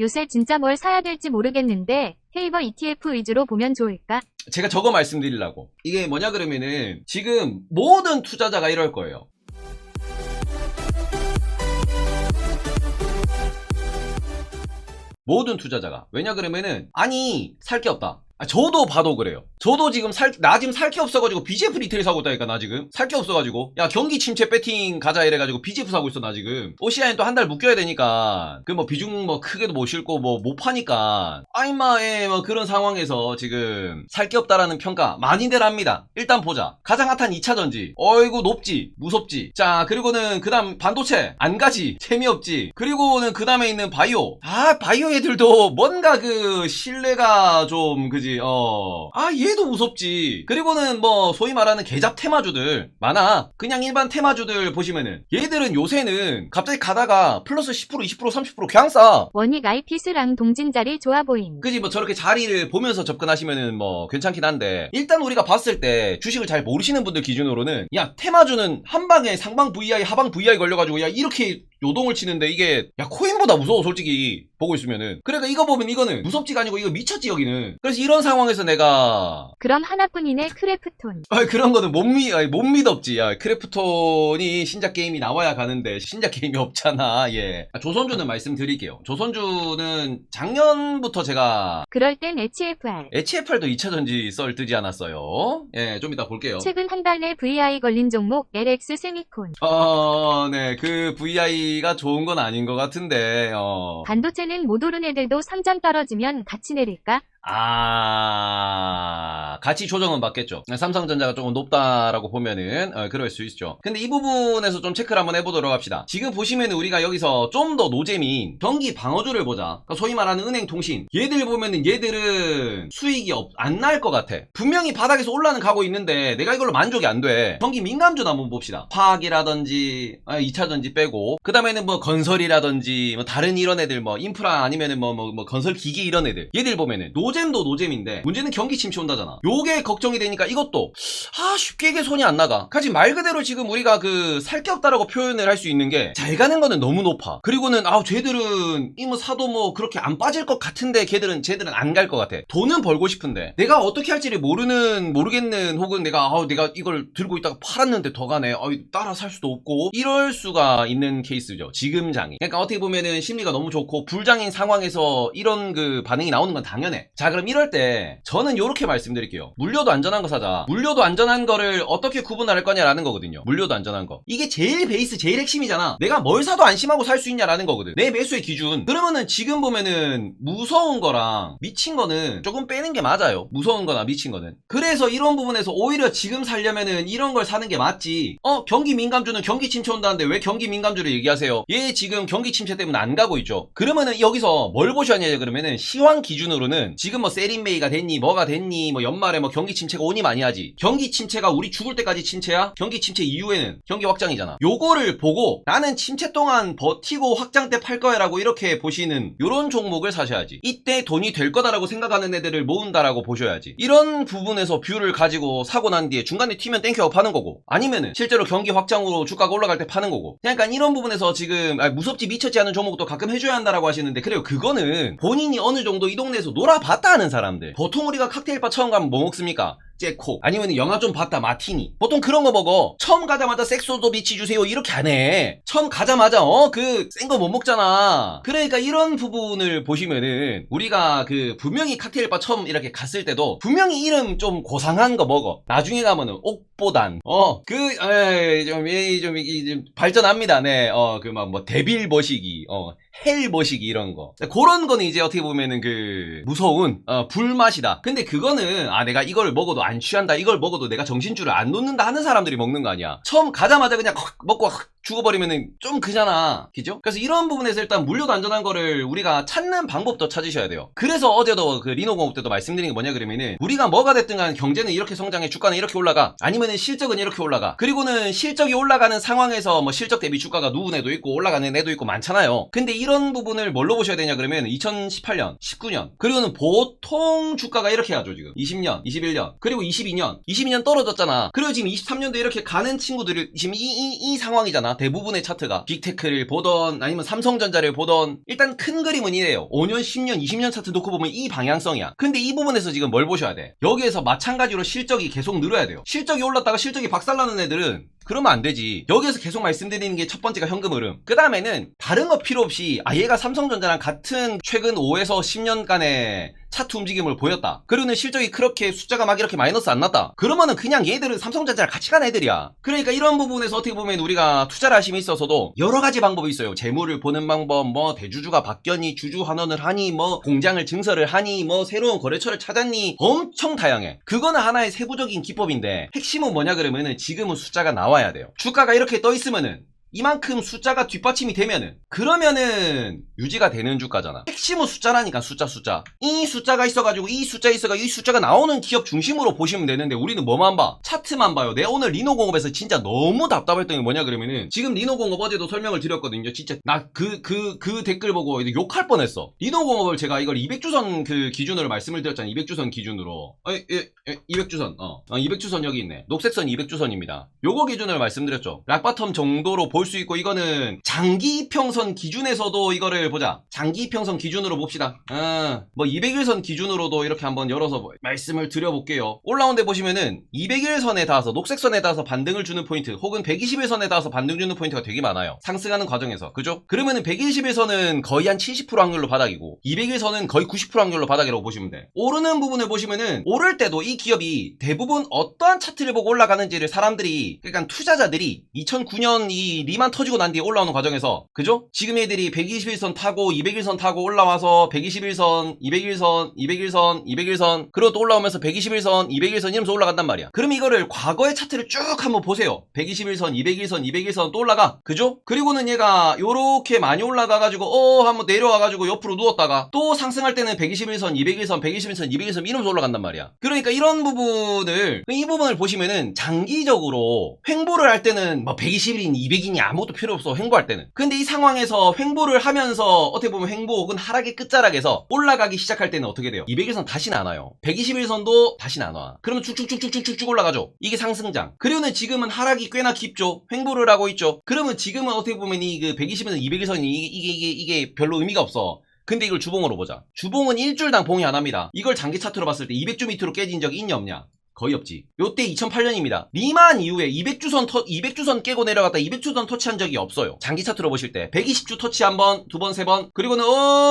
요새 진짜 뭘 사야 될지 모르겠는데 테이버 ETF 위주로 보면 좋을까? 제가 저거 말씀드리려고. 이게 뭐냐 그러면은 지금 모든 투자자가 이럴 거예요. 모든 투자자가. 왜냐 그러면은 아니 살 게 없다. 아, 저도 봐도 그래요. 저도 지금 살, 나 지금 살 게 없어가지고 BGF 리테일 사고 있다니까, 나 지금. 살 게 없어가지고. 야, 경기 침체 배팅 가자 이래가지고 BGF 사고 있어, 나 지금. 오시아엔 또 한 달 묶여야 되니까. 그 뭐 비중 뭐 크게도 못 실고 뭐 못 파니까. 아이마에 뭐 그런 상황에서 지금 살 게 없다라는 평가 많이들 합니다. 일단 보자. 가장 핫한 2차 전지. 어이구, 높지. 무섭지. 자, 그리고는 그 다음 반도체. 안 가지. 재미없지. 그리고는 그 다음에 있는 바이오. 아, 바이오 애들도 뭔가 그 신뢰가 좀, 그지, 어. 아, 얘도 무섭지. 그리고는 뭐, 소위 말하는 개잡 테마주들 많아. 그냥 일반 테마주들 보시면은, 얘들은 요새는 갑자기 가다가 플러스 10%, 20%, 30% 그냥 싸. 원익 아이피스랑 동진 자리 좋아 보임. 그지 뭐 저렇게 자리를 보면서 접근하시면은 뭐 괜찮긴 한데 일단 우리가 봤을 때 주식을 잘 모르시는 분들 기준으로는 야 테마주는 한 방에 상방 VI 하방 VI 걸려가지고 야 이렇게 요동을 치는데 이게 야 코인보다 무서워 솔직히 보고 있으면은 그러니까 이거 보면 이거는 무섭지가 아니고 이거 미쳤지 여기는 그래서 이런 상황에서 내가 그럼 하나뿐이네 크래프톤. 아 그런 거는 못 믿, 아니, 못 믿었지. 야, 크래프톤이 신작 게임이 나와야 가는데, 신작 게임이 없잖아, 예. 아, 조선주는 말씀드릴게요. 조선주는 작년부터 제가 그럴 땐 HFR. HFR도 2차 전지 썰 뜨지 않았어요. 예, 좀 이따 볼게요. 최근 한달내 VI 걸린 종목 LX 세미콘. 어, 네, 그 VI가 좋은 건 아닌 것 같은데, 어. 반도체 는 못 오른 애들도 3점 떨어지면 같이 내릴까? 아, 가치 조정은 받겠죠. 삼성전자가 조금 높다라고 보면은, 어, 그럴 수 있죠. 근데 이 부분에서 좀 체크를 한번 해보도록 합시다. 지금 보시면 우리가 여기서 좀 더 노잼인 경기 방어주를 보자. 그러니까 소위 말하는 은행 통신. 얘들 보면은 얘들은 수익이 안 날 것 같아. 분명히 바닥에서 올라는 가고 있는데 내가 이걸로 만족이 안 돼. 경기 민감주도 한번 봅시다. 화학이라든지, 아, 2차전지 빼고. 그 다음에는 뭐 건설이라든지, 뭐 다른 이런 애들 뭐 인프 라 아니면은 뭐, 뭐, 뭐 건설 기기 이런 애들. 얘들 보면은 노잼도 노잼인데 문제는 경기 침체 온다잖아. 요게 걱정이 되니까 이것도 아 쉽게 이게 손이 안 나가. 가지 말 그대로 지금 우리가 그 살 게 없다라고 표현을 할 수 있는 게 잘 가는 거는 너무 높아. 그리고는 아 쟤들은 이뭐 사도 뭐 그렇게 안 빠질 것 같은데 걔들은 쟤들은 안 갈 것 같아. 돈은 벌고 싶은데 내가 어떻게 할지를 모르는 모르겠는 혹은 내가 아 내가 이걸 들고 있다가 팔았는데 더 가네. 아 따라 살 수도 없고 이럴 수가 있는 케이스죠. 지금 장이. 그러니까 어떻게 보면은 심리가 너무 좋고 불 장인 상황에서 이런 그 반응이 나오는 건 당연해. 자 그럼 이럴 때 저는 이렇게 말씀드릴게요. 물려도 안전한 거 사자. 물려도 안전한 거를 어떻게 구분할 거냐라는 거거든요. 물려도 안전한 거. 이게 제일 베이스 제일 핵심이잖아. 내가 뭘 사도 안심하고 살 수 있냐라는 거거든. 내 매수의 기준. 그러면은 지금 보면은 무서운 거랑 미친 거는 조금 빼는 게 맞아요. 무서운 거나 미친 거는. 그래서 이런 부분에서 오히려 지금 살려면은 이런 걸 사는 게 맞지. 어 경기 민감주는 경기 침체 온다는데 왜 경기 민감주를 얘기하세요? 얘 지금 경기 침체 때문에 안 가고 있죠. 그러면은 여기서 뭘 보셔야 하냐 그러면은 시황 기준으로는 지금 뭐 세린메이가 됐니 뭐가 됐니 뭐 연말에 뭐 경기 침체가 오니 많이 하지. 경기 침체가 우리 죽을 때까지 침체야? 경기 침체 이후에는 경기 확장이잖아. 요거를 보고 나는 침체 동안 버티고 확장 때 팔 거야라고 이렇게 보시는 요런 종목을 사셔야지. 이때 돈이 될 거다라고 생각하는 애들을 모은다라고 보셔야지. 이런 부분에서 뷰를 가지고 사고 난 뒤에 중간에 튀면 땡큐하고 파는 거고 아니면은 실제로 경기 확장으로 주가가 올라갈 때 파는 거고. 그러니까 이런 부분에서 지금 아, 무섭지 미쳤지 않은 종목도 가끔 해줘야 한다라고 하시는 데 그래요. 그거는 본인이 어느 정도 이 동네에서 놀아봤다 하는 사람들. 보통 우리가 칵테일바 처음 가면 뭐 먹습니까? 째코 아니면 영화 좀 봤다 마티니. 보통 그런 거 먹어. 처음 가자마자 섹소도 비치 주세요. 이렇게 안 해. 처음 가자마자 어? 그 센 거 못 먹잖아. 그러니까 이런 부분을 보시면은 우리가 그 분명히 칵테일바 처음 이렇게 갔을 때도 분명히 이름 좀 고상한 거 먹어. 나중에 가면은 옥 보단. 어그좀좀 좀 발전합니다. 네어 그 막 뭐 데빌 버시기 어 헬 버시기 이런 거. 그런 거는 이제 어떻게 보면은 그 무서운 어 불맛이다. 근데 그거는 아 내가 이걸 먹어도 안 취한다 이걸 먹어도 내가 정신줄을 안 놓는다 하는 사람들이 먹는 거 아니야. 처음 가자마자 그냥 확 먹고 확 죽어버리면은 좀 그잖아. 그죠? 그래서 이런 부분에서 일단 물려도 안전한 거를 우리가 찾는 방법도 찾으셔야 돼요. 그래서 어제도 그 리노공업 때도 말씀드린 게 뭐냐 그러면은 우리가 뭐가 됐든 간 경제는 이렇게 성장해 주가는 이렇게 올라가. 아니면 그러면은 실적은 이렇게 올라가. 그리고는 실적이 올라가는 상황에서 뭐 실적 대비 주가가 누운 애도 있고 올라가는 애도 있고 많잖아요. 근데 이런 부분을 뭘로 보셔야 되냐 그러면 2018년, 19년. 그리고는 보통 주가가 이렇게 가죠, 지금. 20년, 21년, 그리고 22년. 22년 떨어졌잖아. 그리고 지금 23년도 이렇게 가는 친구들이 지금 이, 이, 이 상황이잖아. 대부분의 차트가. 빅테크를 보던 아니면 삼성전자를 보던 일단 큰 그림은 이래요. 5년, 10년, 20년 차트 놓고 보면 이 방향성이야. 근데 이 부분에서 지금 뭘 보셔야 돼? 여기에서 마찬가지로 실적이 계속 늘어야 돼요. 실적이 올 랐다가 실적이 박살나는 애들은 그러면 안 되지. 여기에서 계속 말씀드리는 게 첫 번째가 현금 흐름. 그 다음에는 다른 거 필요 없이 아 얘가 삼성전자랑 같은 최근 5에서 10년간의 차트 움직임을 보였다. 그러는 실적이 그렇게 숫자가 막 이렇게 마이너스 안 났다. 그러면은 그냥 얘들은 삼성전자랑 같이 간 애들이야. 그러니까 이런 부분에서 어떻게 보면 우리가 투자를 하심에 있어서도 여러 가지 방법이 있어요. 재물을 보는 방법, 뭐 대주주가 바뀌었니, 주주 환원을 하니, 뭐 공장을 증설을 하니, 뭐 새로운 거래처를 찾았니, 엄청 다양해. 그거는 하나의 세부적인 기법인데 핵심은 뭐냐 그러면은 지금은 숫자가 나와 야 돼요. 주가가 이렇게 떠 있으면은 이만큼 숫자가 뒷받침이 되면은 그러면은 유지가 되는 주가잖아. 핵심은 숫자라니까 숫자 숫자. 이 숫자가 있어가지고 이 숫자 있어가 이 숫자가 나오는 기업 중심으로 보시면 되는데 우리는 뭐만 봐? 차트만 봐요. 내가 오늘 리노공업에서 진짜 너무 답답했던 게 뭐냐 그러면은 지금 리노공업 어제도 설명을 드렸거든요. 진짜 나 그 그 그 댓글 보고 욕할 뻔했어. 리노공업을 제가 이걸 200주선 그 기준으로 말씀을 드렸잖아요. 200주선 기준으로. 어, 예, 예, 200주선. 어. 어 200주선 여기 있네. 녹색선 200주선입니다. 요거 기준으로 말씀드렸죠. 락바텀 정도로 볼 수 있고 이거는 장기 이평선 기준에서도 이거를 보자. 장기 이평선 기준으로 봅시다. 아, 뭐 200일선 기준으로도 이렇게 한번 열어서 뭐 말씀을 드려볼게요. 올라온 데 보시면은 200일선에 닿아서 녹색선에 닿아서 반등을 주는 포인트 혹은 120일선에 닿아서 반등 주는 포인트가 되게 많아요. 상승하는 과정에서. 그죠? 그러면은 120일선은 거의 한 70% 확률로 바닥이고 200일선은 거의 90% 확률로 바닥이라고 보시면 돼. 오르는 부분을 보시면은 오를 때도 이 기업이 대부분 어떠한 차트를 보고 올라가는지를 사람들이 그러니까 투자자들이 2009년 이 리만 터지고 난 뒤에 올라오는 과정에서 그죠? 지금 애들이 121선 타고 201선 타고 올라와서 121선, 201선, 201선, 201선 그리고 또 올라오면서 121선, 201선 이러면서 올라간단 말이야. 그럼 이거를 과거의 차트를 쭉 한번 보세요. 121선, 201선, 201선 또 올라가. 그죠? 그리고는 얘가 요렇게 많이 올라가가지고 어 한번 내려와가지고 옆으로 누웠다가 또 상승할 때는 121선, 201선, 121선, 201선 이러면서 올라간단 말이야. 그러니까 이런 부분을 이 부분을 보시면은 장기적으로 횡보를 할 때는 뭐 120인, 200 아무것도 필요 없어 횡보할 때는. 근데 이 상황에서 횡보를 하면서 어떻게 보면 횡보 혹은 하락의 끝자락에서 올라가기 시작할 때는 어떻게 돼요? 200일선 다시는 안 와요. 121선도 다시는 안 와. 그러면 쭉쭉쭉쭉쭉쭉 올라가죠. 이게 상승장. 그리고는 지금은 하락이 꽤나 깊죠. 횡보를 하고 있죠. 그러면 지금은 어떻게 보면 이 그 120에서 200일선이 이게, 이게 이게 이게 별로 의미가 없어. 근데 이걸 주봉으로 보자. 주봉은 일주일당 봉이 하나입니다. 이걸 장기 차트로 봤을 때 200주 밑으로 깨진 적이 있냐 없냐? 거의 없지. 요때 2008년입니다. 리만 이후에 200주선 터, 200주선 깨고 내려갔다 200주선 터치한 적이 없어요. 장기 차트로 보실 때 120주 터치 한 번, 두 번, 세 번, 그리고는 어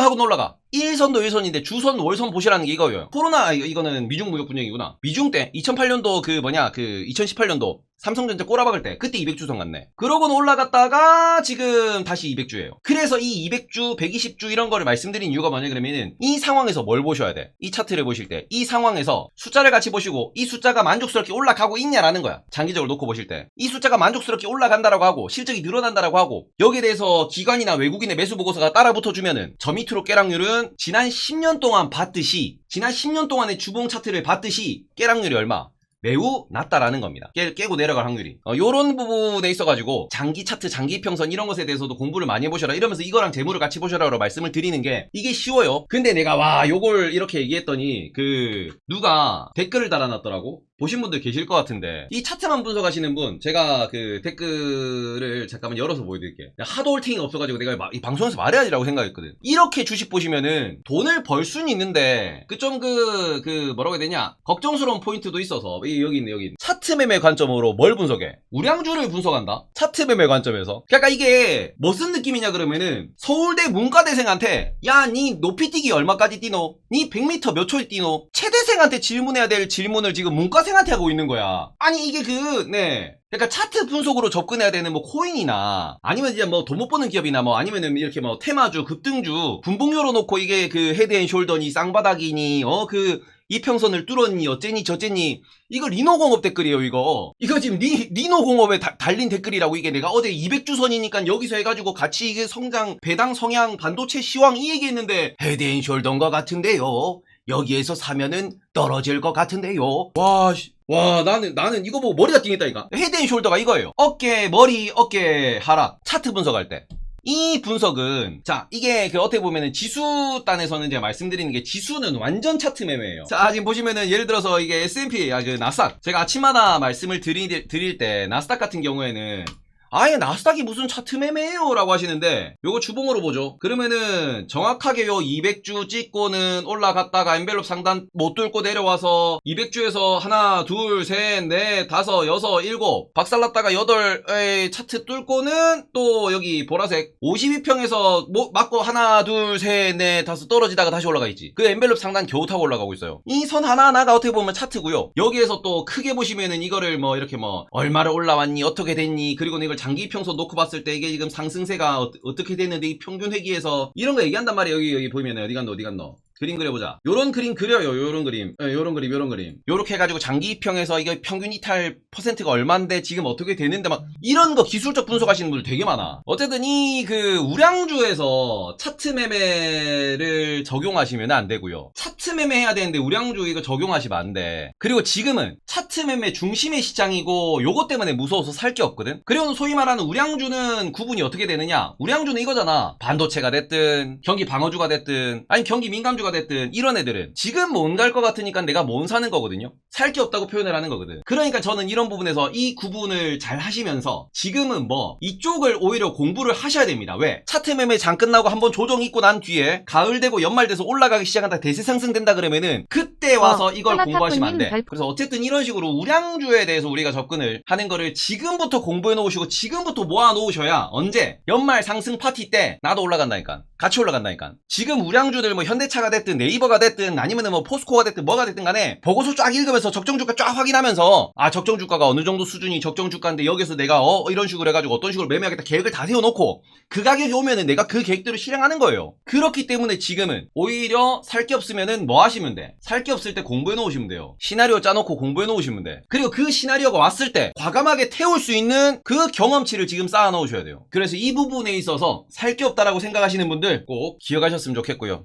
하고 올라가. 1선도 1선인데 주선, 월선 보시라는 게 이거예요. 코로나 아, 이거- 이거는 미중 무역 분쟁이구나. 미중 때 2008년도 그 뭐냐 그 2018년도 삼성전자 꼬라박을 때 그때 200주선 갔네. 그러고는 올라갔다가 지금 다시 200주예요. 그래서 이 200주, 120주 이런 거를 말씀드린 이유가 뭐냐 그러면은 이 상황에서 뭘 보셔야 돼? 이 차트를 보실 때 이 상황에서 숫자를 같이 보시고 이 숫자가 만족스럽게 올라가고 있냐라는 거야. 장기적으로 놓고 보실 때 이 숫자가 만족스럽게 올라간다라고 하고 실적이 늘어난다라고 하고 여기에 대해서 기관이나 외국인의 매수 보고서가 따라 붙어 주면은 저 밑으로 깨락률은 지난 10년 동안 봤듯이 지난 10년 동안의 주봉 차트를 봤듯이 깨락률이 얼마? 매우 낮다라는 겁니다. 깨, 깨고 내려갈 확률이. 어, 요런 부분에 있어가지고, 장기 차트, 장기 평선 이런 것에 대해서도 공부를 많이 해보셔라. 이러면서 이거랑 재물을 같이 보셔라라고 말씀을 드리는 게, 이게 쉬워요. 근데 내가, 와, 요걸 이렇게 얘기했더니, 그, 누가 댓글을 달아놨더라고? 보신 분들 계실 것 같은데, 이 차트만 분석하시는 분, 제가 그 댓글을 잠깐만 열어서 보여드릴게요. 하도 올탱이가 없어가지고 내가 마- 이 방송에서 말해야지라고 생각했거든. 이렇게 주식 보시면은, 돈을 벌 수는 있는데, 그 좀 그, 그, 뭐라고 해야 되냐? 걱정스러운 포인트도 있어서, 이- 여기 있네, 여기 있네. 차트 매매 관점으로 뭘 분석해? 우량주를 분석한다? 차트 매매 관점에서. 그러니까 이게 무슨 느낌이냐 그러면은 서울대 문과대생한테 야, 니 높이 뛰기 얼마까지 뛰노? 니 100m 몇 초에 뛰노? 체대생한테 질문해야 될 질문을 지금 문과생 한테 하고 있는 거야. 아니 이게 그, 네. 그러니까 차트 분석으로 접근해야 되는 뭐 코인이나 아니면 이제 뭐 돈 못 버는 기업이나 뭐 아니면은 이렇게 뭐 테마주, 급등주, 분봉료로 놓고 이게 그 헤드앤숄더니 쌍바닥이니 어 그 이평선을 뚫었니 어째니 저째니 이거 리노공업 댓글이에요 이거 이거 지금 리, 리노공업에 다- 달린 댓글이라고 이게 내가 어제 200주선이니까 여기서 해가지고 같이 이게 성장 배당 성향 반도체 시황 이 얘기했는데 헤드앤숄더인 것 같은데요 여기에서 사면은 떨어질 것 같은데요. 와, 씨. 와, 나는, 나는 이거 보고 머리가 띵했다니까. 헤드 앤 숄더가 이거예요. 어깨, 머리, 어깨, 하락. 차트 분석할 때. 이 분석은 자 이게 그 어떻게 보면은 지수 단에서는 제가 말씀드리는 게 지수는 완전 차트 매매예요. 자 지금 보시면은 예를 들어서 이게 S&P 아그 나스닥 제가 아침마다 말씀을 드리, 드릴 때 나스닥 같은 경우에는 아예 나스닥이 무슨 차트 매매예요? 라고 하시는데 요거 주봉으로 보죠. 그러면은 정확하게 요 200주 찍고는 올라갔다가 엔벨롭 상단 못 뚫고 내려와서 200주에서 하나 둘 셋 넷 다섯 여섯 일곱 박살났다가 여덟 의 차트 뚫고는 또 여기 보라색 52평에서 맞고 하나 둘 셋 넷 다섯 떨어지다가 다시 올라가 있지. 그 엔벨롭 상단 겨우 타고 올라가고 있어요. 이 선 하나하나가 어떻게 보면 차트고요. 여기에서 또 크게 보시면은 이거를 뭐 이렇게 뭐 얼마를 올라왔니 어떻게 됐니 그리고 이걸 장기 평소 놓고 봤을 때 이게 지금 상승세가 어, 떻게 됐는데 이 평균 회기에서 이런 거 얘기한단 말이에요. 여기 여기 보이면 어디 갔노 어디 갔노 그림 그려보자. 요런 그림 그려요. 요런 그림. 예, 요런 그림, 요런 그림. 요렇게 해가지고 장기 입평에서 이거 평균 이탈 퍼센트가 얼만데 지금 어떻게 되는데 막 이런 거 기술적 분석하시는 분들 되게 많아. 어쨌든 이 그 우량주에서 차트 매매를 적용하시면 안 되고요. 차트 매매 해야 되는데 우량주 이거 적용하시면 안 돼. 그리고 지금은 차트 매매 중심의 시장이고 요것 때문에 무서워서 살 게 없거든. 그리고 소위 말하는 우량주는 구분이 어떻게 되느냐? 우량주는 이거잖아. 반도체가 됐든 경기 방어주가 됐든 아니 경기 민감주가 됐든 이런 애들은 지금 못갈것 같으니까 내가 못 사는 거거든요. 살 게 없다고 표현을 하는 거거든. 그러니까 저는 이런 부분에서 이 구분을 잘 하시면서 지금은 뭐 이쪽을 오히려 공부를 하셔야 됩니다. 왜? 차트 매매 장 끝나고 한번 조정 있고 난 뒤에 가을 되고 연말 돼서 올라가기 시작한다 대세 상승된다 그러면은 그때 와서 어, 이걸 공부하시면 안 돼. 별- 그래서 어쨌든 이런 식으로 우량주에 대해서 우리가 접근을 하는 거를 지금부터 공부해 놓으시고 지금부터 모아 놓으셔야 언제 연말 상승 파티 때 나도 올라간다니까. 같이 올라간다니까. 지금 우량주들 뭐 현대차가 됐든 네이버가 됐든 아니면은 뭐 포스코가 됐든 뭐가 됐든 간에 보고서 쫙 읽으면서 적정 주가 쫙 확인하면서 아 적정 주가가 어느 정도 수준이 적정 주가인데 여기서 내가 어 이런 식으로 해가지고 어떤 식으로 매매하겠다 계획을 다 세워놓고 그 가격이 오면은 내가 그 계획대로 실행하는 거예요. 그렇기 때문에 지금은 오히려 살 게 없으면은 뭐 하시면 돼? 살 게 없을 때 공부해 놓으시면 돼요. 시나리오 짜놓고 공부해 놓으시면 돼. 그리고 그 시나리오가 왔을 때 과감하게 태울 수 있는 그 경험치를 지금 쌓아 놓으셔야 돼요. 그래서 이 부분에 있어서 살 게 없다라고 생각하시는 분들 꼭 기억하셨으면 좋겠고요.